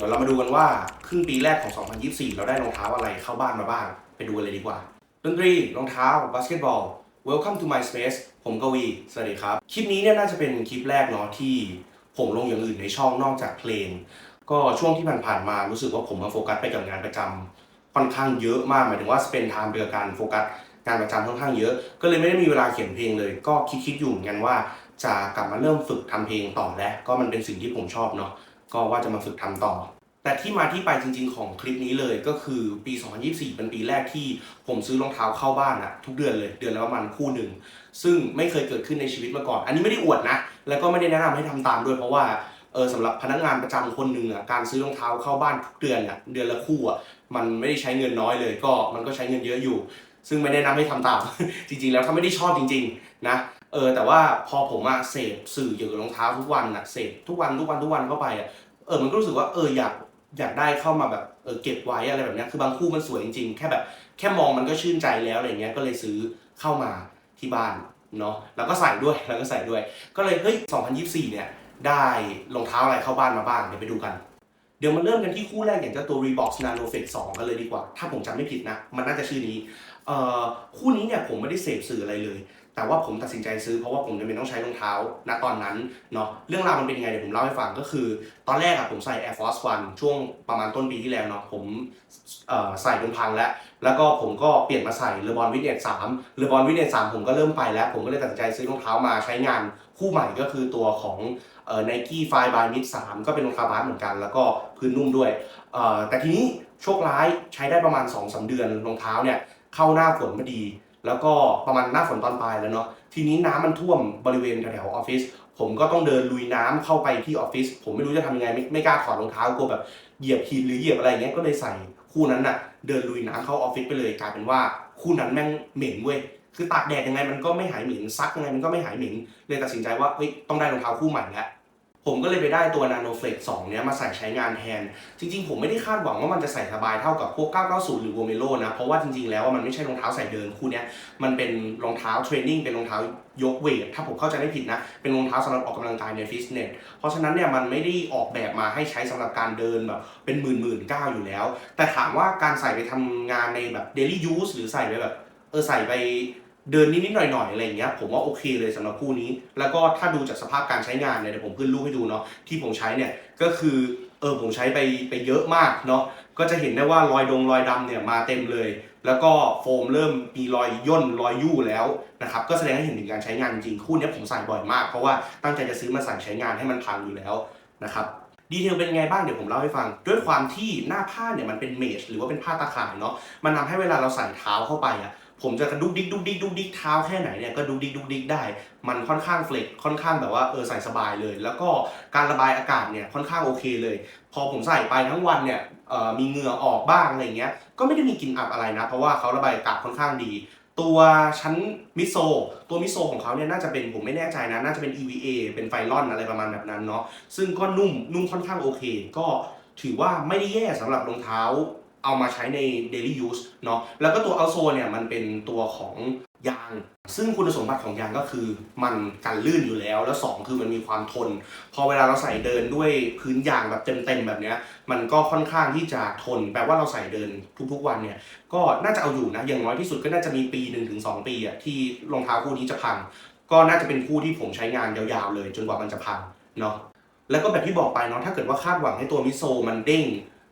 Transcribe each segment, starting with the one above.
ดี๋ยวเรามาดูกันว่าครึ่งปีแรกของ 2024 เราได้รองเท้าอะไรเข้าบ้านมาบ้าง ไปดูกันเลยดีกว่า ดนตรี รองเท้า บาสเกตบอล Welcome to my space ผมกวี สวัสดีครับ คลิปนี้เนี่ยน่าจะเป็นคลิปแรกเนาะที่ผมลงอย่างอื่นในช่องนอกจากเพลง ก็ช่วงที่ผ่านๆมารู้สึกว่าผมมาโฟกัสไปกับงานประจำค่อนข้างเยอะมากหมายถึงว่าสเปนไทม์เดือการโฟกัสงานประจำค่อนข้างเยอะ ก็เลยไม่ได้มีเวลาเขียนเพลงเลย ก็คิดๆอยู่เหมือนกันว่าจะกลับมาเริ่มฝึกทำเพลงต่อแล้ว ก็มันเป็นสิ่งที่ผมชอบเนาะ ก็ว่าจะมาฝึกทำต่อ แต่ที่มาที่ไปจริง ๆ ของคลิปนี้เลยก็คือปี 2024 เป็นปีแรกที่ผมซื้อรองเท้าเข้าบ้านอะทุกเดือนเลยเดือนละประมาณคู่หนึ่ง ซึ่งไม่เคยเกิดขึ้นในชีวิตมาก่อน อันนี้ไม่ได้อวดนะ แล้วก็ไม่ได้แนะนำให้ทำตามด้วยเพราะว่าเออสำหรับพนักงานประจำคนหนึ่งอะการซื้อรองเท้าเข้าบ้านทุกเดือนอะเดือนละคู่อะมันไม่ได้ใช้เงินน้อยเลย ก็มันก็ใช้เงินเยอะอยู่ ซึ่งไม่ได้แนะนำให้ทำตาม จริง ๆ แล้วถ้าไม่ได้ชอบจริง ๆ นะเออแต่ว่าพอผมอะเสพสื่อเกี่ยวกับรองเท้าทุกวันอะเสพทุกวันทุกวันทุกวันเข้าไปอะ เออมันก็รู้สึกว่าเอออยากอยากได้เข้ามาแบบเออเก็บไว้อะไรแบบนี้คือบางคู่มันสวยจริงๆ แค่แบบแค่มองมันก็ชื่นใจแล้วอะไรเงี้ยก็เลยซื้อเข้ามาที่บ้านเนาะแล้วก็ใส่ด้วยแล้วก็ใส่ด้วย ก็เลยเฮ้ย 2024 เนี่ยได้รองเท้าอะไรเข้าบ้านมาบ้างเดี๋ยวไปดูกัน เดี๋ยวมาเริ่มกันที่คู่แรกอย่างเจ้าตัว Reebok Nano Fake 2กันเลยดีกว่า ถ้าผมจำไม่ผิดนะ มันน่าจะชื่อนี้เอ่อคู่นี้เนี่ยผมไม่ได้เสพสื่ออะไรเลย แต่ว่าผมตัดสินใจซื้อเพราะว่าผมจำเป็นต้องใช้รองเท้าณตอนนั้นเนาะเรื่องราวมันเป็นยังไงเดี๋ยวผมเล่าให้ฟังก็คือ ตอนแรกอะผมใส่ Air Force One ช่วงประมาณต้นปีที่แล้วเนาะผมเอ่อใส่จนพังแล้วแล้วก็ผมก็เปลี่ยนมาใส่เลบอนวินเนตสามเลบอนวินเนตสามผมก็เริ่มไปแล้ว ผมก็เลยตัดสินใจซื้อรองเท้ามาใช้งานคู่ใหม่ก็คือตัวของเอ่อ Nike Fly by Mid 3ก็เป็นรองเท้าบาสเหมือนกัน แล้วก็พื้นนุ่มด้วยเอ่อแต่ทีนี้โชคร้ายใช้ได้ประมาณ2-3สเดือนรองเท้าเนี่ยเข้าหน้าฝนพอดี แล้วก็ประมาณหน้าฝนตอนปลายแล้วเนาะทีนี้น้ำมันท่วมบริเวณแถวๆออฟฟิศผมก็ต้องเดินลุยน้ำเข้าไปที่ออฟฟิศผมไม่รู้จะทำยังไงไม่ไม่กล้าถอดรองเท้ากลัวแบบเหยียบหินหรือเหยียบอะไรเงี้ยก็เลยใส่คู่นั้นน่ะเดินลุยน้ำเข้าออฟฟิศไปเลยกลายเป็นว่าคู่นั้นแม่งเหม็นเว้ยคือตากแดดยังไงมันก็ไม่หายเหม็นซักยังไงมันก็ไม่หายเหม็นเลยตัดสินใจว่าเฮ้ยต้องได้รองเท้าคู่ใหม่แล้ว ผมก็เลยไปได้ตัว Nano Flex 2 เนี้ยมาใส่ใช้งานแทน จริงๆ ผมไม่ได้คาดหวังว่ามันจะใส่สบายเท่ากับพวก 990 หรือ Vomero นะ เพราะว่าจริงๆ แล้วมันไม่ใช่รองเท้าใส่เดินคู่เนี้ย มันเป็นรองเท้าเทรนนิ่ง เป็นรองเท้ายกเวท ถ้าผมเข้าใจไม่ผิดนะ เป็นรองเท้าสำหรับออกกำลังกายในฟิตเนส เพราะฉะนั้นเนี่ยมันไม่ได้ออกแบบมาให้ใช้สำหรับการเดินแบบเป็นหมื่นหมื่นก้าวอยู่แล้ว แต่ถามว่าการใส่ไปทำงานในแบบ daily use หรือใส่ไปแบบเออใส่ไป เดินนิดๆหน่อยๆอะไรอย่างเงี้ยผมว่าโอเคเลยสำหรับคู่นี้ แล้วก็ถ้าดูจากสภาพการใช้งานเนี่ยเดี๋ยวผมขึ้นรูปให้ดูเนาะที่ผมใช้เนี่ยก็คือเออผมใช้ไปไปเยอะมากเนาะก็จะเห็นได้ว่ารอยดงรอยดำเนี่ยมาเต็มเลย แล้วก็โฟมเริ่มมีรอยย่นรอยยู่แล้วนะครับก็แสดงให้เห็นถึงการใช้งานจริงคู่นี้ผมใส่บ่อยมากเพราะว่าตั้งใจจะซื้อมาใส่ใช้งานให้มันพังอยู่แล้วนะครับดีเทลเป็นไงบ้างเดี๋ยวผมเล่าให้ฟัง ด้วยความที่หน้าผ้าเนี่ยมันเป็นเมชหรือว่าเป็นผ้าตาข่ายเนาะมันทำให้เวลาเราใส่เท้าเข้าไปอะ ผมจะดุกดิกดุกดิกดุกดิกเท้าแค่ไหนเนี่ยก็ดุกดิกดุกดิกได้ มันค่อนข้างเฟล็กค่อนข้างแบบว่าเออใส่สบายเลย แล้วก็การระบายอากาศเนี่ยค่อนข้างโอเคเลย พอผมใส่ไปทั้งวันเนี่ยมีเหงื่อออกบ้างอะไรเงี้ย ก็ไม่ได้มีกลิ่นอับอะไรนะ เพราะว่าเขาระบายอากาศค่อนข้างดี ตัวชั้นมิโซตัวมิโซของเขาเนี่ยน่าจะเป็นผมไม่แน่ใจนะ น่าจะเป็น EVA เป็นไฟลอนอะไรประมาณแบบนั้นเนาะซึ่งก็นุ่มนุ่มค่อนข้างโอเค ก็ถือว่าไม่ได้แย่สำหรับรองเท้า เอามาใช้ใน daily use เนาะแล้วก็ตัวเอาโซเนี่ยมันเป็นตัวของยาง ซึ่งคุณสมบัติของยางก็คือมันกันลื่นอยู่แล้ว แล้ว 2 คือมันมีความทน พอเวลาเราใส่เดินด้วยพื้นยางแบบเต็มๆแบบเนี้ยมันก็ค่อนข้างที่จะทน แปลว่าเราใส่เดินทุกๆวันเนี่ยก็น่าจะเอาอยู่นะ อย่างน้อยที่สุดก็น่าจะมีปีหนึ่งถึงสองปีอะที่รองเท้าคู่นี้จะพัง ก็น่าจะเป็นคู่ที่ผมใช้งานยาวๆเลย จนกว่ามันจะพังเนาะแล้วก็แบบที่บอกไปเนาะถ้าเกิดว่าคาดหวังให้ตัวมิโซมันเด้ง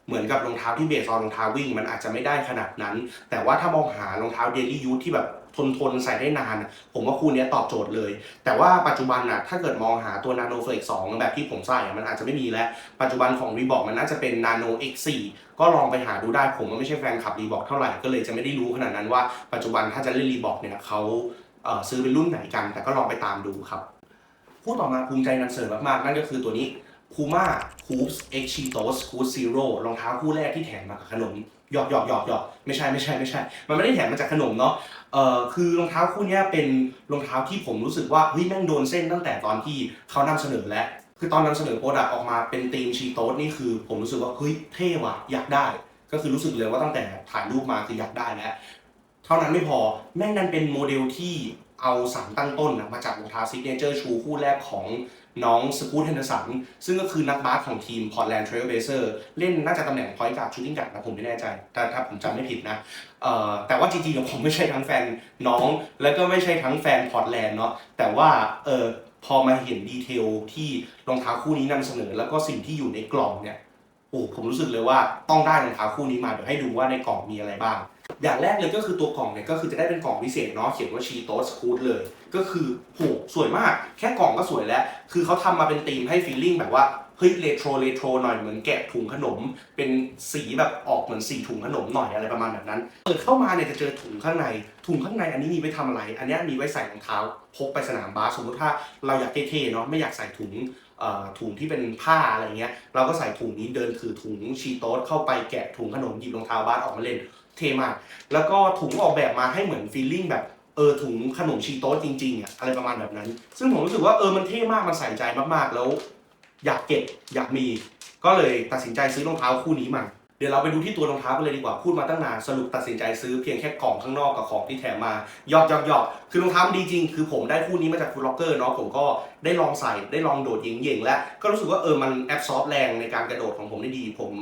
เหมือนกับรองเท้าที่เบสออนรองเท้าวิ่ง มันอาจจะไม่ได้ขนาดนั้น แต่ว่าถ้ามองหารองเท้าเดลี่ยูทที่แบบทนทนใส่ได้นาน ผมว่าคู่นี้ตอบโจทย์เลย แต่ว่าปัจจุบันอะถ้าเกิดมองหาตัว Nano Flex 2แบบที่ผมใส่มันอาจจะไม่มีแล้ว ปัจจุบันของ Reebok มันน่าจะเป็น Nano X4 ก็ลองไปหาดูได้ผมก็ไม่ใช่แฟนคลับ Reebok เท่าไหร่ก็เลยจะไม่ได้รู้ขนาดนั้นว่าปัจจุบันถ้าจะเล่น Reebok เนี่ยเขาเซื้อเป็นรุ่นไหนกัน แต่ก็ลองไปตามดูครับคู่ต่อมาภูมิใจนำเสนอมากๆนั่นก็คือตัวนี้ Puma Hoops X Cheetos Cool Zero รองเท้าคู่แรกที่แถมมากับขนมหยอกหยอกหยอกหยอกไม่ใช่ไม่ใช่ไม่ใช่ มันไม่ได้แถมมาจากขนมเนาะเอ่อคือรองเท้าคู่นี้เป็นรองเท้าที่ผมรู้สึกว่าเฮ้ยแม่งโดนเส้นตั้งแต่ตอนที่เขานำเสนอแล้วคือตอนนำเสนอโปรดักต์ออกมาเป็นธีมชีโต๊นี่คือ ผมรู้สึกว่าเฮ้ยเท่ว่ะอยากได้ ก็คือรู้สึกเลยว่าตั้งแต่ถ่ายรูปมาคืออยากได้แล้วเท่านั้นไม่พอแม่งนั้นเป็นโมเดลที่เอาสารตั้งต้นนะมาจากรองเท้าซิกเนเจอร์ชูคู่แรกของ น้องสกูตเฮนเดอร์สันซึ่งก็คือนักบาสของทีมพอร์ตแลนด์เทรลเบเซอร์เล่นน่าจะตำแหน่งพอยต์การ์ดชูติ้งการ์ดนะผมไม่แน่ใจถ้าถ้าผมจำไม่ผิดนะแต่ว่าจริงๆแล้วผมไม่ใช่ทั้งแฟนน้อง แล้วก็ไม่ใช่ทั้งแฟนพอร์ตแลนด์เนาะแต่ว่าเออพอมาเห็นดีเทลที่รองเท้าคู่นี้นำเสนอ แล้วก็สิ่งที่อยู่ในกล่องเนี่ยโอ้ผมรู้สึกเลยว่าต้องได้รองเท้าคู่นี้มาเดี๋ยวให้ดูว่าในกล่องมีอะไรบ้าง อย่างแรกเลยก็คือตัวกล่องเนี่ยก็คือจะได้เป็นกล่องพิเศษเนาะเขียนว่าชีโตสคูดเลย ก็คือโหสวยมาก แค่กล่องก็สวยแล้ว คือเขาทำมาเป็นธีมให้ฟีลลิ่งแบบว่าเฮ้ยเรโทรเรโทรหน่อยเหมือนแกะถุงขนม เป็นสีแบบออกเหมือนสีถุงขนมหน่อยอะไรประมาณแบบนั้นเปิดเข้ามาเนี่ยจะเจอถุงข้างใน ถุงข้างในอันนี้มีไว้ทำอะไร อันนี้มีไว้ใส่รองเท้าพกไปสนามบาสสมมติถ้าเราอยากเท่ๆเนาะไม่อยากใส่ถุงถุงที่เป็นผ้าอะไรเงี้ยเราก็ใส่ถุงนี้เดินถือถุงชีโต๊ดเข้าไปแกะถุงขนมหยิบรองเท้าบาสออกมาเล่น เทมาก แล้วก็ถุงออกแบบมาให้เหมือนฟีลลิ่งแบบเออถุงขนมชีโต๊จริงๆอะอะไรประมาณแบบนั้น ซึ่งผมรู้สึกว่าเออมันเท่มากมันใส่ใจมากๆ แล้ว อยากเก็บอยากมี ก็เลยตัดสินใจซื้อรองเท้าคู่นี้มา เดี๋ยวเราไปดูที่ตัวรองเท้ากันเลยดีกว่าพูดมาตั้งนานสรุปตัดสินใจซื้อเพียงแค่กล่องข้างนอกกับของที่แถมมายอกยอกยอกคือรองเท้าดีจริง คือผมได้คู่นี้มาจากฟูลล็อกเกอร์เนาะผมก็ได้ลองใส่ได้ลองโดดเย่งๆและก็รู้สึกว่าเออมันแอบซอฟแรงในการกระโดดของผมได้ดีผม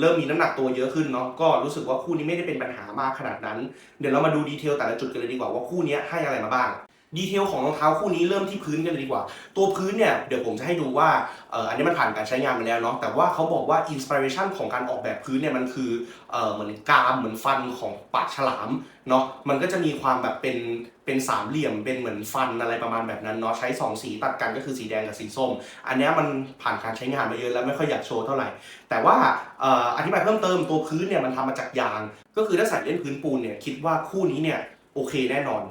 เริ่มมีน้ำหนักตัวเยอะขึ้นเนาะก็รู้สึกว่าคู่นี้ไม่ได้เป็นปัญหามากขนาดนั้น เดี๋ยวเรามาดูดีเทลแต่ละจุดกันเลยดีกว่าว่าคู่นี้ให้อะไรมาบ้างดีเทลของรองเท้าคู่นี้เริ่มที่พื้นกันเลยดีกว่า ตัวพื้นเนี่ยเดี๋ยวผมจะให้ดูว่าเอออันนี้มันผ่านการใช้งานมาแล้วเนาะแต่ว่าเขาบอกว่าอินสปิเรชันของการออกแบบพื้นเนี่ยมันคือเออเหมือนกรามเหมือนฟันของปากฉลามเนาะมันก็จะมีความแบบเป็น เป็นสามเหลี่ยมเป็นเหมือนฟันอะไรประมาณแบบนั้นเนาะใช้สองสีตัดกันก็คือสีแดงกับสีส้ม อันนี้มันผ่านการใช้งานมาเยอะแล้วไม่ค่อยอยากโชว์เท่าไหร่ แต่ว่าออธิบายเพิ่มเติมตัวพื้นเนี่ยมันทำมาจากยาง ก็คือถ้าใส่เล่นพื้นปูนเนี่ยคิดว่าคู่นี้เนี่ยโอเคแน่นอน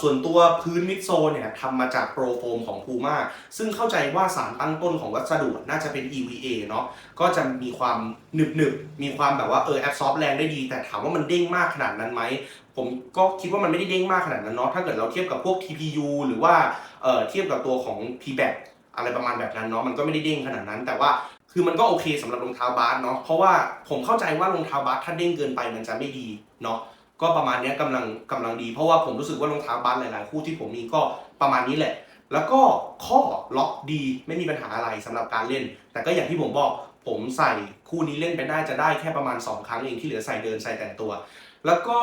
ส่วนตัวพื้นมิดโซเนี่ยทำมาจากโปรโฟมของ Puma ซึ่งเข้าใจว่าสารตั้งต้นของวัสดุน่าจะเป็น EVA เนาะก็จะมีความหนึบหนึบมีความแบบว่าเออแอบซอฟแรงได้ดี แต่ถามว่ามันเด้งมากขนาดนั้นไหม ผมก็คิดว่ามันไม่ได้เด้งมากขนาดนั้นเนาะถ้าเกิดเราเทียบกับพวก TPU หรือว่าเเทียบกับตัวของ p b a c อะไรประมาณแบบนั้นเนาะมันก็ไม่ได้เด้งขนาดนั้น แต่ว่าคือมันก็โอเคสำหรับรองเท้าบาสเนาะเพราะว่าผมเข้าใจว่ารองเท้าบาสถ้าเด้งเกินไปมันจะไม่ดีเนาะ ก็ประมาณนี้ยกำลังกำลังดี เพราะว่าผมรู้สึกว่ารองเท้าบาสหลาย ๆ คู่ที่ผมมีก็ประมาณนี้แหละ แล้วก็ข้อล็อกดีไม่มีปัญหาอะไรสำหรับการเล่น แต่ก็อย่างที่ผมบอกผมใส่คู่นี้เล่นไปได้จะได้แค่ประมาณ 2 ครั้งเองที่เหลือใส่เดินใส่แต่งตัว แล้วก็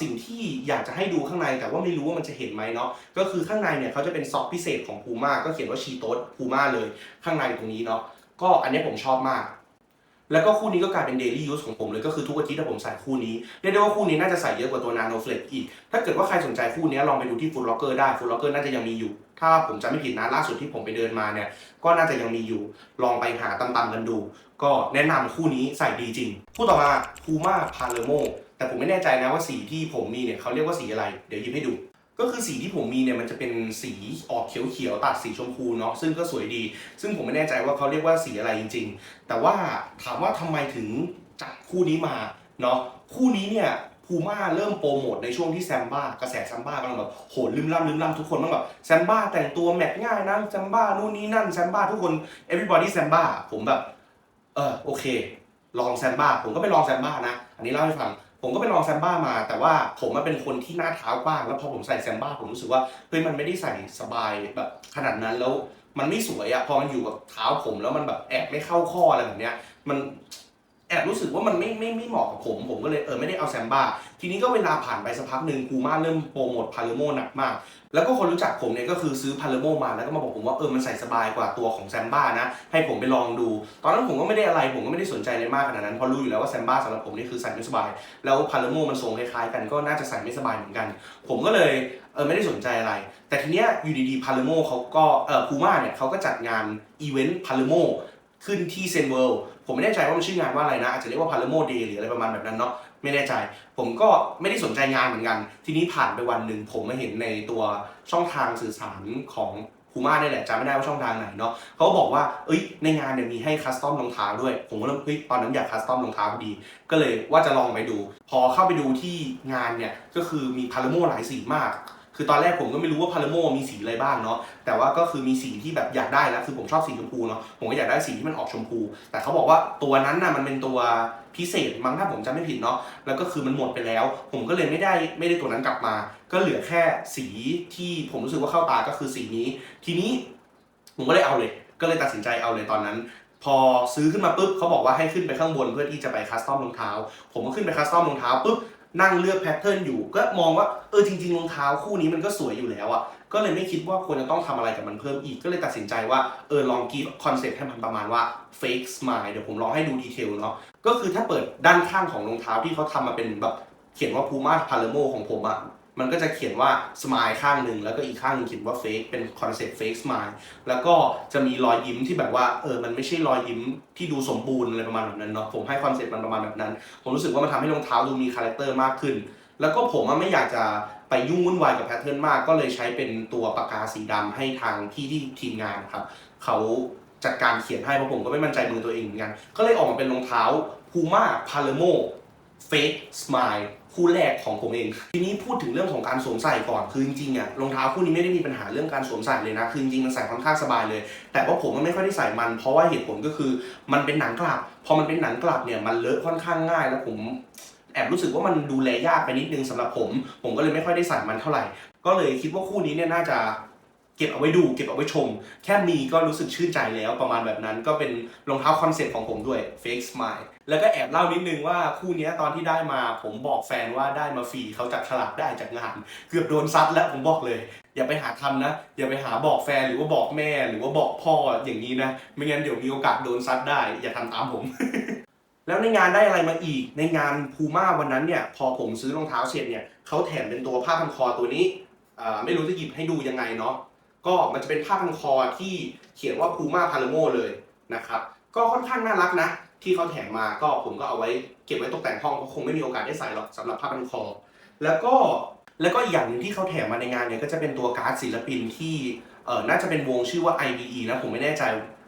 สิ่งที่อยากจะให้ดูข้างในแต่ว่าไม่รู้ว่ามันจะเห็นไหมเนาะก็คือข้างในเนี่ยเขาจะเป็นซ็อกพิเศษของ Puma ก็เขียนว่าชีโตส Puma เลยข้างในตรงนี้เนาะก็อันนี้ผมชอบมาก แล้วก็คู่นี้ก็กลายเป็น daily use ของผมเลยก็คือทุกอาทิตย์ถ้าผมใส่คู่นี้เรียกได้ว่าคู่นี้น่าจะใส่เยอะกว่าตัว Nano Flex อีก ถ้าเกิดว่าใครสนใจคู่นี้ลองไปดูที่ Foot Locker ได้ Foot Locker น่าจะยังมีอยู่ ถ้าผมจำไม่ผิดนะล่าสุดที่ผมไปเดินมาเนี่ย ก็น่าจะยังมีอยู่ ลองไปหาตำๆกันดู ก็แนะนำคู่นี้ใส่ดีจริง คู่ต่อมา Puma Palermo แต่ผมไม่แน่ใจนะว่าสีที่ผมมีเนี่ยเขาเรียกว่าสีอะไร เดี๋ยวหยิบให้ดู ก็คือสีที่ผมมีเนี่ยมันจะเป็นสีออกเขียวๆตัดสีชมพูเนาะซึ่งก็สวยดี ซึ่งผมไม่แน่ใจว่าเขาเรียกว่าสีอะไรจริง ๆ แต่ว่าถามว่าทำไมถึงจัดคู่นี้มาเนาะคู่นี้เนี่ยพูม่าเริ่มโปรโมทในช่วงที่แซมบ้ากระแสแซมบ้ากำลังแบบโหดลืมล่ำลืมล่ำทุกคนต้องแบบแซมบ้าแต่งตัวแมทง่ายนะแซมบ้านู่นนี่นั่นแซมบ้าทุกคน everybody แซมบ้าผมแบบเออโอเค ลองแซมบ้าผมก็ไปลองแซมบ้านะ อันนี้เล่าให้ฟัง ผมก็ไปลองแซมบ้ามา แต่ว่าผมมันเป็นคนที่หน้าเท้ากว้าง แล้วพอผมใส่แซมบ้าผมรู้สึกว่าเฮ้ยมันไม่ได้ใส่สบายแบบขนาดนั้นแล้วมันไม่สวยอะพอมันอยู่กับเท้าผมแล้วมันแบบแอบไม่เข้าข้ออะไรแบบเนี้ยมัน แอบรู้สึกว่ามันไม่ไม่ไม่เหมาะกับผม ผมก็เลยเออไม่ได้เอาแซมบ้า ทีนี้ก็เวลาผ่านไปสักพักหนึ่งกูมาเริ่มโปรโมทพาเลโมหนักมาก แล้วก็คนรู้จักผมเนี่ยก็คือซื้อพาเลโมมาแล้วก็มาบอกผมว่าเออมันใส่สบายกว่าตัวของแซมบ้านะ ให้ผมไปลองดู ตอนนั้นผมก็ไม่ได้อะไรผมก็ไม่ได้สนใจอะไรมากขนาดนั้นเพราะรู้อยู่แล้วว่าแซมบ้าสำหรับผมนี่คือใส่ไม่สบาย แล้วพาเลโมมันทรงคล้ายๆกันก็น่าจะใส่ไม่สบายเหมือนกัน ผมก็เลยเออไม่ได้สนใจอะไร แต่ทีเนี้ยอยู่ดีๆพาเลโมเขาก็เออพูมาเนี่ยเขาก็จัดงานอีเวนต์พาเลโม ขึ้นที่เซนเวิลด์ผมไม่แน่ใจว่ามันชื่องานว่าอะไรนะ อาจจะเรียกว่าพาเลโมเดย์หรืออะไรประมาณแบบนั้นเนาะไม่แน่ใจ ผมก็ไม่ได้สนใจงานเหมือนกัน ทีนี้ผ่านไปวันหนึ่งผมมาเห็นในตัวช่องทางสื่อสารของพูม่าเนี่ยแหละจำไม่ได้ว่าช่องทางไหนเนาะเขาบอกว่าเอ้ยในงานเนี่ยมีให้คัสตอมรองเท้าด้วย ผมก็เริ่มเฮ้ยตอนนั้นอยากคัสตอมรองเท้าพอดี ก็เลยว่าจะลองไปดู พอเข้าไปดูที่งานเนี่ยก็คือมีพาเลโมหลายสีมาก คือตอนแรกผมก็ไม่รู้ว่าพาเลโมมีสีอะไรบ้างเนาะแต่ว่าก็คือมีสีที่แบบอยากได้แล้วคือผมชอบสีชมพูเนาะผมก็อยากได้สีที่มันออกชมพู แต่เขาบอกว่าตัวนั้นน่ะมันเป็นตัวพิเศษมั้งถ้าผมจำไม่ผิดเนาะแล้วก็คือมันหมดไปแล้ว ผมก็เลยไม่ได้ไม่ได้ตัวนั้นกลับมา ก็เหลือแค่สีที่ผมรู้สึกว่าเข้าตาก็คือสีนี้ ทีนี้ผมก็เลยเอาเลย ก็เลยตัดสินใจเอาเลยตอนนั้นพอซื้อขึ้นมาปุ๊บเขาบอกว่าให้ขึ้นไปข้างบนเพื่อที่จะไปคัสตอมรองเท้า ผมก็ขึ้นไปคัสตอมรองเท้าปุ๊บ นั่งเลือกแพทเทิร์นอยู่ ก็มองว่าเออจริงๆรองเท้าคู่นี้มันก็สวยอยู่แล้วอะก็เลยไม่คิดว่าควรจะต้องทำอะไรกับมันเพิ่มอีก ก็เลยตัดสินใจว่าเออลองกีคอนเซ็ปต์ให้มันประมาณว่า fake smile เดี๋ยวผมลองให้ดูดีเทลเนาะก็คือถ้าเปิดด้านข้างของรองเท้าที่เขาทำมาเป็นแบบเขียนว่า Puma Palermo ของผมอะ มันก็จะเขียนว่า smile ข้างหนึ่งแล้วก็อีกข้างหนึงเขียนว่า fake เป็นคอนเซ็ปต์ fake smile แล้วก็จะมีรอยยิ้มที่แบบว่าเออมันไม่ใช่รอยยิ้มที่ดูสมบูรณ์อะไรประมาณแบบนั้นเนาะผมให้คอนเซ็ปต์มันประมาณแบบนั้น ผมรู้สึกว่ามันทำให้รองเท้าดูมีคาแรคเตอร์มากขึ้น แล้วก็ผมไม่อยากจะไปยุ่งวุ่นวายกับแพทเทิร์นมาก ก็เลยใช้เป็นตัวปากกาสีดำให้ทางที่ที่ทีมงานครับเขาจัดการเขียนให้เพราะผมก็ไม่มั่นใจมือตัวเองเหมือนกัน ก็เลยออกมาเป็นรองเท้า Puma Palermo Fake Smile คู่แรกของผมเอง ทีนี้พูดถึงเรื่องของการสวมใส่ก่อนคือจริงๆอะรองเท้าคู่นี้ไม่ได้มีปัญหาเรื่องการสวมใส่เลยนะคือจริงๆมันใส่ค่อนข้างสบายเลย แต่ว่าผมมันไม่ค่อยได้ใส่มัน เพราะว่าเหตุผลก็คือมันเป็นหนังกลับพอมันเป็นหนังกลับเนี่ยมันเลอะค่อนข้างง่าย แล้วผมแอบรู้สึกว่ามันดูแลยากไปนิดนึงสำหรับผม ผมก็เลยไม่ค่อยได้ใส่มันเท่าไหร่ ก็เลยคิดว่าคู่นี้เนี่ยน่าจะ เก็บเอาไว้ดู เก็บเอาไว้ชม แค่มีก็รู้สึกชื่นใจแล้วประมาณแบบนั้นก็เป็นรองเท้าคอนเซ็ปต์ของผมด้วย fake smile แล้วก็แอบเล่านิดนึงว่าคู่นี้ตอนที่ได้มาผมบอกแฟนว่าได้มาฟรีเขาจับฉลากได้จากงาน เกือบโดนซัดแล้วผมบอกเลย อย่าไปหาทำนะ อย่าไปหาบอกแฟนหรือว่าบอกแม่ หรือว่าบอกพ่ออย่างนี้นะ ไม่งั้นเดี๋ยวมีโอกาสโดนซัดได้ อย่าทำตามผมแล้วในงานได้อะไรมาอีก ในงานพูม่าวันนั้นเนี่ยพอผมซื้อรองเท้าเสร็จเนี่ยเขาแถมเป็นตัวผ้าพันคอตัวนี้ไม่รู้จะหยิบให้ดูยังไงเนาะ ก็มันจะเป็นผ้าพันคอที่เขียนว่าพูม่าพาเลโมเลยนะครับ ก็ค่อนข้างน่ารักนะ ที่เขาแถมมาก็ผมก็เอาไว้เก็บไว้ตกแต่งห้องเพราะคงไม่มีโอกาสได้ใส่หรอกสำหรับผ้าพันคอ แล้วก็แล้วก็อีกอย่างหนึ่งที่เขาแถมมาในงานเนี่ยก็จะเป็นตัวการ์ดศิลปินที่เออน่าจะเป็นวงชื่อว่า IBE นะผมไม่แน่ใจ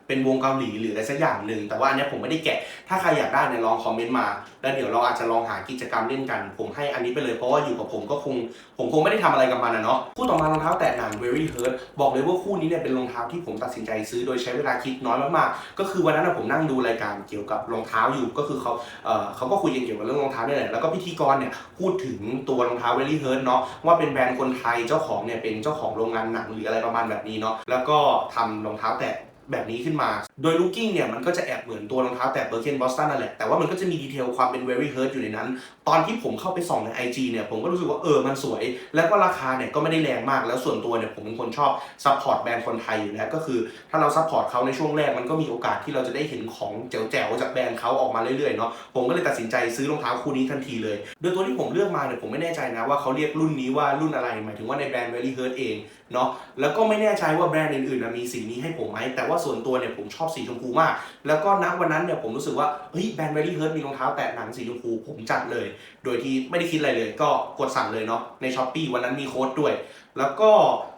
เป็นวงเกาหลีหรืออะไรสักอย่างหนึ่งแต่ว่าอันนี้ผมไม่ได้แกะ ถ้าใครอยากได้เนี่ยลองคอมเมนต์มา แล้วเดี๋ยวเราอาจจะลองหากิจกรรมเล่นกัน ผมให้อันนี้ไปเลยเพราะว่าอยู่กับผมก็คง ผมคงไม่ได้ทำอะไรกับมันนะเนาะคู่ต่อมารองเท้าแตะหนัง Very Hurt บอกเลยว่าคู่นี้เนี่ยเป็นรองเท้าที่ผมตัดสินใจซื้อโดยใช้เวลาคิดน้อยมากๆ ก็คือวันนั้นผมนั่งดูรายการเกี่ยวกับรองเท้าอยู่ก็คือเขาเอ่อเขาก็คุยกันเกี่ยวกับเรื่องรองเท้าเนี่ยแหละแล้วก็พิธีกรเนี่ยพูดถึงตัวรองเท้า Very Hurt เนาะว่าเป็นแบรนด์คนไทยเจ้าของเนี่ยเป็นเจ้าของโรงงานหนังหรืออะไรประมาณแบบนี้เนาะแล้วก็ทำรองเท้าแตะ แบบนี้ขึ้นมา โดยลูกกิ้งเนี่ยมันก็จะแอบเหมือนตัวรองเท้าแตะเบอร์เคนบอสตันนั่นแหละ แต่ว่ามันก็จะมีดีเทลความเป็น very hurt อยู่ในนั้น ตอนที่ผมเข้าไปส่องใน IG เนี่ยผมก็รู้สึกว่าเออมันสวย แล้วก็ราคาเนี่ยก็ไม่ได้แรงมากแล้วส่วนตัวเนี่ยผมเป็นคนชอบซัพพอร์ตแบรนด์คนไทยอยู่แล้วก็คือ ถ้าเราซัพพอร์ตเขาในช่วงแรกมันก็มีโอกาสที่เราจะได้เห็นของแจ๋วๆจากแบรนด์เขาออกมาเรื่อยๆเนาะผมก็เลยตัดสินใจซื้อรองเท้าคู่นี้ทันทีเลย โดยตัวที่ผมเลือกมาเนี่ยผมไม่แน่ใจนะว่าเขาเรียกรุ่นนี้ว่ารุ่นอะไรหมายถึงว่าในแบรนด์ very hurt เองเนาะแล้วก็ไม่แน่ใจว่าแบรนด์อื่นๆมีสีนี้ให้ผมไหมแต่ว่าส่วนตัวเนี่ยผมชอบสีชมพูมาก แล้วก็ณวันนั้นเนี่ยผมรู้สึกว่าเฮ้ยแบรนด์ Very Hurt มีรองเท้าแตะหนังสีชมพูผมจัดเลย โดยที่ไม่ได้คิดอะไรเลย ก็กดสั่งเลยเนาะในช้อปปีวันนั้นมีโค้ดด้วย แล้วก็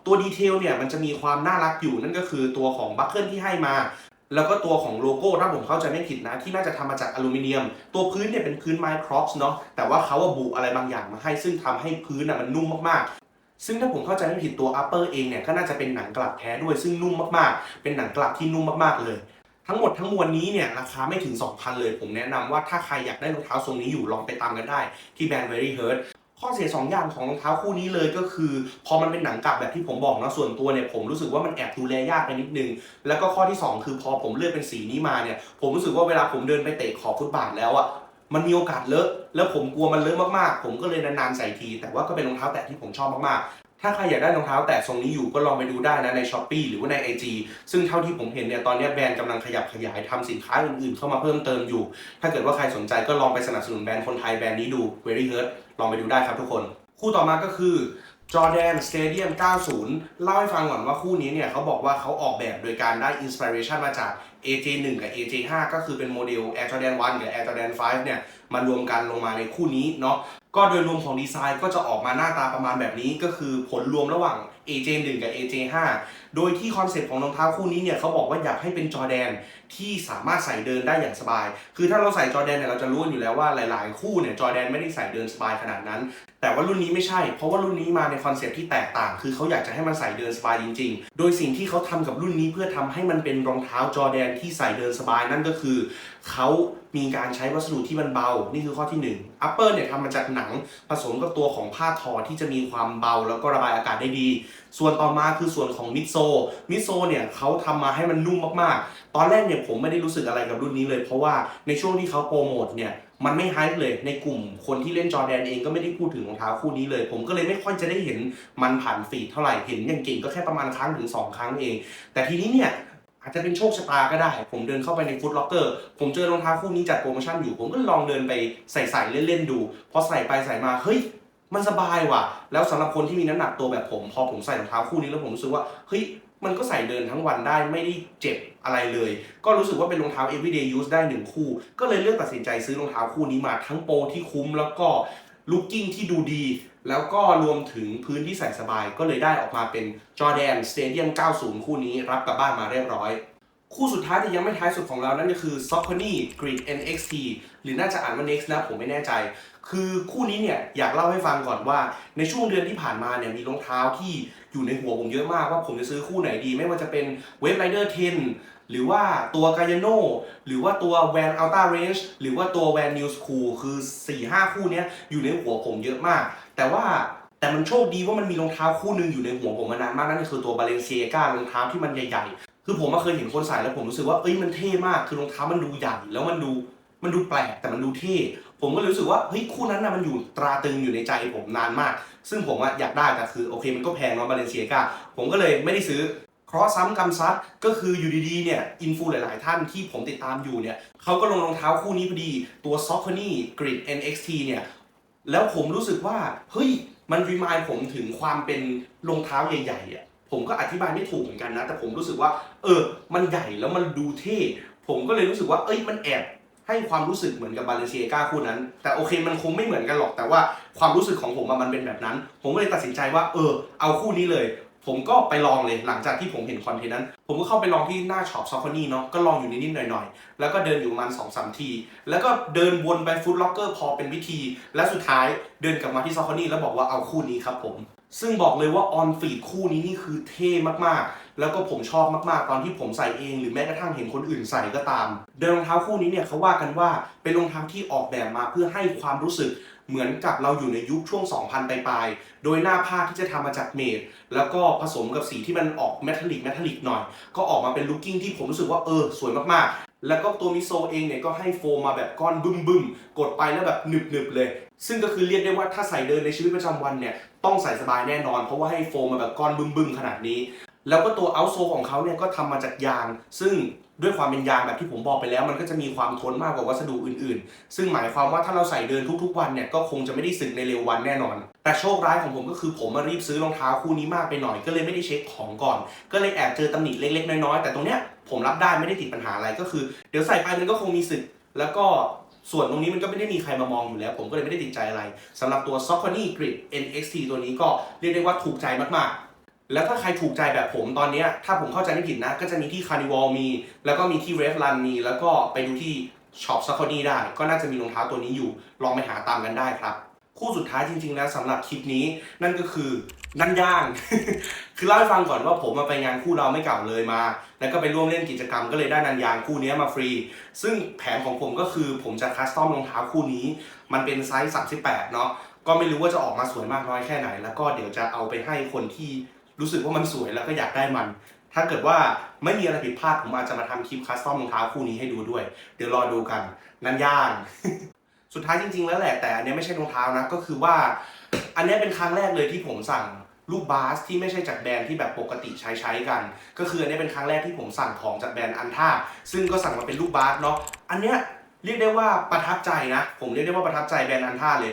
ตัวดีเทลเนี่ยมันจะมีความน่ารักอยู่นั่นก็คือตัวของบัคเกิลที่ให้มาแล้วก็ตัวของโลโก้ถ้าผมเข้าใจไม่ผิดนะ ที่น่าจะทำมาจากอลูมิเนียม ตัวพื้นเนี่ยเป็นพื้นไม้ครอปส์เนาะแต่ว่าเขาบุอะไรบางอย่างมาให้ซึ่งทำให้พื้นอะมันนุ่มมาก ซึ่งถ้าผมเข้าใจไม่ผิดตัว upper เองเนี่ยก็น่าจะเป็นหนังกลับแท้ด้วยซึ่งนุ่มมากๆ เป็นหนังกลับที่นุ่มมากๆเลย ทั้งหมดทั้งมวลนี้เนี่ยราคาไม่ถึง 2,000 เลย ผมแนะนำว่าถ้าใครอยากได้รองเท้าทรงนี้อยู่ลองไปตามกันได้ ที่แบรนด์ Very Hurt ข้อเสีย2อย่างของรองเท้าคู่นี้เลยก็คือ พอมันเป็นหนังกลับแบบที่ผมบอกนะส่วนตัวเนี่ยผมรู้สึกว่ามันแอบดูแลยากไปนิดนึง แล้วก็ข้อที่ 2 คือพอผมเลือกเป็นสีนี้มาเนี่ยผมรู้สึกว่าเวลาผมเดินไปเตะขอบฟุตบาทแล้วอะ มันมีโอกาสเลอะแล้วผมกลัวมันเลอะมากๆ ผมก็เลยนานๆใส่ที แต่ว่าก็เป็นรองเท้าแตะที่ผมชอบมากๆ ถ้าใครอยากได้รองเท้าแตะทรงนี้อยู่ก็ลองไปดูได้นะใน s h อ p e e หรือว่าใน IG ซึ่งเท่าที่ผมเห็นเนี่ยตอนนี้แบรนด์กำลังขยับขยายทำสินค้าอื่นๆ เข้ามาเพิ่มเติมอยู่ ถ้าเกิดว่าใครสนใจก็ลองไปสนับสนุนแบรนด์คนไทยแบรนด์นี้ดู Very Hurt ลองไปดูได้ครับทุกคน คู่ต่อมาก็คือ Jordan Stadium 90 เล่าให้ฟังก่อนว่าคู่นี้เนี่ยเขาบอกว่าเขาออกแบบโดยการได้อินสปิเรชันมาจาก AJ1 กับ AJ5 ก็คือเป็นโมเดล Air Jordan 1 กับ Air Jordan 5 เนี่ยมารวมกันลงมาในคู่นี้เนาะก็โดยรวมของดีไซน์ก็จะออกมาหน้าตาประมาณแบบนี้ก็คือผลรวมระหว่าง AJ1 กับ AJ5 โดยที่คอนเซ็ปต์ของรองเท้าคู่นี้เนี่ยเขาบอกว่าอยากให้เป็นจอแดนที่สามารถใส่เดินได้อย่างสบาย คือถ้าเราใส่จอแดนเนี่ยเราจะรู้กันอยู่แล้วว่าหลาย ๆ คู่เนี่ยจอแดนไม่ได้ใส่เดินสบายขนาดนั้น แต่ว่ารุ่นนี้ไม่ใช่ เพราะว่ารุ่นนี้มาในคอนเซ็ปต์ที่แตกต่าง คือเขาอยากจะให้มันใส่เดินสบายจริง ๆ โดยสิ่งที่เขาทำกับรุ่นนี้เพื่อทำให้มันเป็นรองเท้าจอแดนที่ใส่เดินสบายนั่นก็คือเขามีการใช้วัสดุที่มันเบา นี่คือข้อที่1 upper เนี่ยทำมาจากหนังผสมกับตัวของผ้าทอที่จะมีความเบาแล้วก็ระบายอากาศได้ดีส่วนต่อมาคือส่วนของมิโซมิโซเนี่ยเขาทำมาให้มันนุ่มมากๆ ตอนแรกเนี่ยผมไม่ได้รู้สึกอะไรกับรุ่นนี้เลย เพราะว่าในช่วงที่เขาโปรโมทเนี่ยมันไม่ไฮป์เลยในกลุ่มคนที่เล่นจอแดนเองก็ไม่ได้พูดถึงรองเท้าคู่นี้เลย ผมก็เลยไม่ค่อยจะได้เห็นมันผ่านฟีดเท่าไหร่เห็นอย่างเก่งก็แค่ประมาณครั้งถึงสองครั้งเอง แต่ทีนี้เนี่ยอาจจะเป็นโชคชะตาก็ได้ ผมเดินเข้าไปในฟุตล็อกเกอร์ผมเจอรองเท้าคู่นี้จัดโปรโมชั่นอยู่ ผมก็ลองเดินไปใส่ใส่เล่นๆดู พอใส่ไปใส่มา เฮ้ย มันสบายว่ะ แล้วสำหรับคนที่มีน้ำหนักตัวแบบผม พอผมใส่รองเท้าคู่นี้แล้วผมรู้สึกว่า เฮ้ย มันก็ใส่เดินทั้งวันได้ไม่ได้เจ็บอะไรเลย ก็รู้สึกว่าเป็นรองเท้า everyday use ได้หนึ่งคู่ ก็เลยเลือกตัดสินใจซื้อรองเท้าคู่นี้มาทั้งโปรที่คุ้มแล้วก็ลุคกิ้งที่ดูดี แล้วก็รวมถึงพื้นที่ใส่สบาย ก็เลยได้ออกมาเป็น Jordan Stadium 90 คู่นี้รับกลับบ้านมาเรียบร้อย คู่สุดท้ายแต่ยังไม่ท้ายสุดของเรานั่นก็คือ Saucony Grid NXT หรือน่าจะอ่านว่า Next นะผมไม่แน่ใจ คือคู่นี้เนี่ยอยากเล่าให้ฟังก่อนว่า ในช่วงเดือนที่ผ่านมาเนี่ยมีรองเท้าที่อยู่ในหัวผมเยอะมากว่าผมจะซื้อคู่ไหนดี ไม่ว่าจะเป็น Wave Rider 10 หรือว่าตัว g a y a n o หรือว่าตัว Van Ultra Range หรือว่าตัว Van New School คือ 4-5 คู่นี้อยู่ในหัวผมเยอะมาก แต่ว่าแต่มันโชคดีว่ามันมีรองเท้าคู่หนึ่งอยู่ในหัวผมมานานมากนั่นก็คือตัว Balenciaga รองเท้าที่มันใหญ่ๆ คือผมมาเคยเห็นคนใส่แล้วผมรู้สึกว่าเอ้ยมันเท่มากคือรองเท้ามันดูใหญ่แล้วมันดูมันดูแปลกแต่มันดูเท่ผมก็เลยรู้สึกว่าเฮ้ยคู่นั้นนะมันอยู่ตราตรึงอยู่ในใจผมนานมาก ซึ่งผมอะอยากได้แต่คือโอเคมันก็แพงเนาะบาเลนเซียกาผมก็เลยไม่ได้ซื้อเคราะห์ซ้ำกรรมซัดก็คืออยู่ดีๆเนี่ยอินฟูหลายๆท่านที่ผมติดตามอยู่เนี่ยเขาก็ลงรองเท้าคู่นี้พอดีตัว s o c o n y Grid NXT เนี่ยแล้วผมรู้สึกว่าเฮ้ยมันรีมายผมถึงความเป็นรองเท้าใหญ่ๆอะ ผมก็อธิบายไม่ถูกเหมือนกันนะ แต่ผมรู้สึกว่า เออ มันใหญ่แล้วมันดูเท่ ผมก็เลยรู้สึกว่า เอ้ย มันแอบให้ความรู้สึกเหมือนกับบาเลเซียกาคู่นั้น แต่โอเคมันคงไม่เหมือนกันหรอก แต่ว่าความรู้สึกของผมมันเป็นแบบนั้น ผมก็เลยตัดสินใจว่า เออ เอาคู่นี้เลย ผมก็ไปลองเลย หลังจากที่ผมเห็นคอนเทนต์นั้น ผมก็เข้าไปลองที่หน้าช็อปซอฟนี่เนาะ ก็ลองอยู่นิดๆหน่อยๆ แล้วก็เดินอยู่ประมัน2องสามที แล้วก็เดินวนไปฟุตล็อกเกอร์พอเป็นวิธี และสุดท้ายเดินกลับมาที่ซอฟนี่แล้วบอกว่าเอาคู่นี้ครับผม ซึ่งบอกเลยว่าออนฟีดคู่นี้นี่คือเท่มากๆ แล้วก็ผมชอบมากๆ ตอนที่ผมใส่เอง หรือแม้กระทั่งเห็นคนอื่นใส่ก็ตาม เดินรองเท้าคู่นี้เนี่ยเขาว่ากันว่าเป็นรองเท้าที่ออกแบบมาเพื่อให้ความรู้สึกเหมือนกับเราอยู่ในยุคช่วง 2000 ปลายๆ โดยหน้าผ้าที่จะทำมาจากเมดแล้วก็ผสมกับสีที่มันออกเมทัลลิกเมทัลลิกหน่อย ก็ออกมาเป็นลุคกิ้งที่ผมรู้สึกว่าเออ สวยมากๆ แล้วก็ตัวมิโซเองเนี่ยก็ให้โฟมมาแบบก้อนบึ้มบึมกดไปแล้วแบบหนึบหนึบเลย ซึ่งก็คือเรียกได้ว่าถ้าใส่เดินในชีวิตประจำวันเนี่ยต้องใส่สบายแน่นอน เพราะว่าให้โฟมมาแบบก้อนบึ้มบึมขนาดนี้ แล้วก็ตัวเอาโซของเขาเนี่ยก็ทำมาจากยาง ซึ่งด้วยความเป็นยางแบบที่ผมบอกไปแล้ว มันก็จะมีความทนมากกว่าวัสดุอื่นๆ ซึ่งหมายความว่าถ้าเราใส่เดินทุกๆวันเนี่ยก็คงจะไม่ได้สึกในเร็ววันแน่นอน แต่โชคร้ายของผมก็คือผมมารีบซื้อรองเท้าคู่นี้มากไปหน่อย ก็เลยไม่ได้เช็คของก่อน ก็เลยแอบเจอตำหนิเล็กๆน้อยๆแต่ตรงเนี้ยผมรับได้ไม่ได้ติดปัญหาอะไรก็คือ เดี๋ยวใส่ไปมันก็คงมีสึก แล้วก็ส่วนตรงนี้มันก็ไม่ได้มีใครมามองอยู่แล้ว ผมก็เลยไม่ได้ติดใจอะไรสำหรับตัว s o c o n y Grid NXT ตัวนี้ก็เรียกได้ว่าถูกใจมากๆ แล้วถ้าใครถูกใจแบบผมตอนนี้ถ้าผมเข้าใจไม่ผิดนะ ก็จะมีที่ Carnival มี แล้วก็มีที่ r e f l u n มี แล้วก็ไปดูที่ช็อป s o c o n y ได้ ก็น่าจะมีรองเท้าตัวนี้อยู่ ลองไปหาตามกันได้ครับ คู่สุดท้ายจริง ๆ แล้วสำหรับคลิปนี้นั่นก็คือนันย่าง คือเล่าให้ฟังก่อนว่าผมมาไปงานคู่เราไม่เก่าเลยมา แล้วก็ไปร่วมเล่นกิจกรรมก็เลยได้นันยางคู่นี้มาฟรี ซึ่งแผนของผมก็คือผมจะคัสตอมรองเท้าคู่นี้ มันเป็นไซส์38เนาะ ก็ไม่รู้ว่าจะออกมาสวยมากน้อยแค่ไหน แล้วก็เดี๋ยวจะเอาไปให้คนที่ รู้สึกว่ามันสวยแล้วก็อยากได้มัน ถ้าเกิดว่าไม่มีอะไรผิดพลาดผมอาจจะมาทำคลิปคัสตอมรองเท้าคู่นี้ให้ดูด้วย เดี๋ยวรอดูกัน นั่นย่าง สุดท้ายจริง ๆ แล้วแหละแต่อันนี้ไม่ใช่รองเท้านะก็คือว่า อันนี้เป็นครั้งแรกเลยที่ผมสั่งลูกบาสที่ไม่ใช่จากแบรนด์ที่แบบปกติใช้ใช้กัน ก็คืออันนี้เป็นครั้งแรกที่ผมสั่งของจากแบรนด์อันท่าซึ่งก็สั่งมาเป็นลูกบาสเนาะอันเนี้ยเรียกได้ว่าประทับใจนะ ผมเรียกได้ว่าประทับใจแบรนด์อันท่าเลย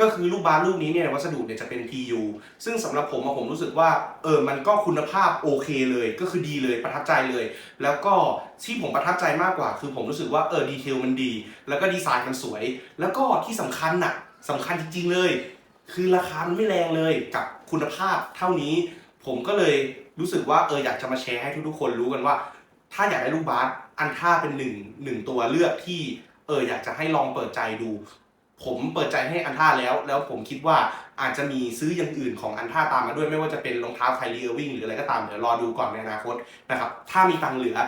ก็คือลูกบาสลูกนี้เนี่ยวัสดุเนี่ยจะเป็น PU ซึ่งสำหรับผมอะผมรู้สึกว่าเออมันก็คุณภาพโอเคเลย ก็คือดีเลยประทับใจเลย แล้วก็ที่ผมประทับใจมากกว่า คือผมรู้สึกว่าเออดีเทลมันดี แล้วก็ดีไซน์มันสวย แล้วก็ที่สำคัญน่ะสำคัญจริงๆเลย คือราคามันไม่แรงเลยกับคุณภาพเท่านี้ ผมก็เลยรู้สึกว่าเอออยากจะมาแชร์ให้ทุกๆคนรู้กันว่า ถ้าอยากได้ลูกบาสอันท่าเป็นหนึ่งหนึ่งตัวเลือกที่เอออยากจะให้ลองเปิดใจดู ผมเปิดใจให้อันท่าแล้ว แล้วผมคิดว่าอาจจะมีซื้ออย่างอื่นของอันท่าตามมาด้วยไม่ว่าจะเป็นรองเท้าไคลีเออร์วิ่งหรืออะไรก็ตามเดี๋ยวรอดูก่อนในอนาคตนะครับถ้ามีตังเหลือ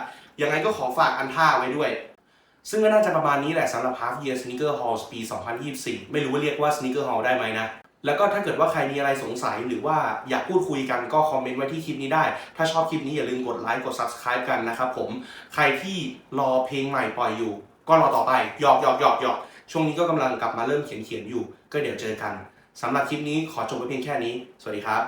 ยังไงก็ขอฝากอันท่าไว้ด้วย ซึ่งก็น่าจะประมาณนี้แหละสำหรับ Half Year Sneaker Hall ปี 2024 ไม่รู้ว่าเรียกว่า Sneaker Hall ได้ไหมนะแล้วก็ถ้าเกิดว่าใครมีอะไรสงสัยหรือว่าอยากพูดคุยกันก็คอมเมนต์ไว้ที่คลิปนี้ได้ ถ้าชอบคลิปนี้อย่าลืมกดไลค์กด subscribe กันนะครับผม ใครที่รอเพลงใหม่ปล่อยอยู่ ก็รอต่อไปหยอกหยอกหยอกหยอก ช่วงนี้ก็กำลังกลับมาเริ่มเขียนเขียนอยู่ ก็เดี๋ยวเจอกันสำหรับคลิปนี้ขอจบไว้เพียงแค่นี้ สวัสดีครับ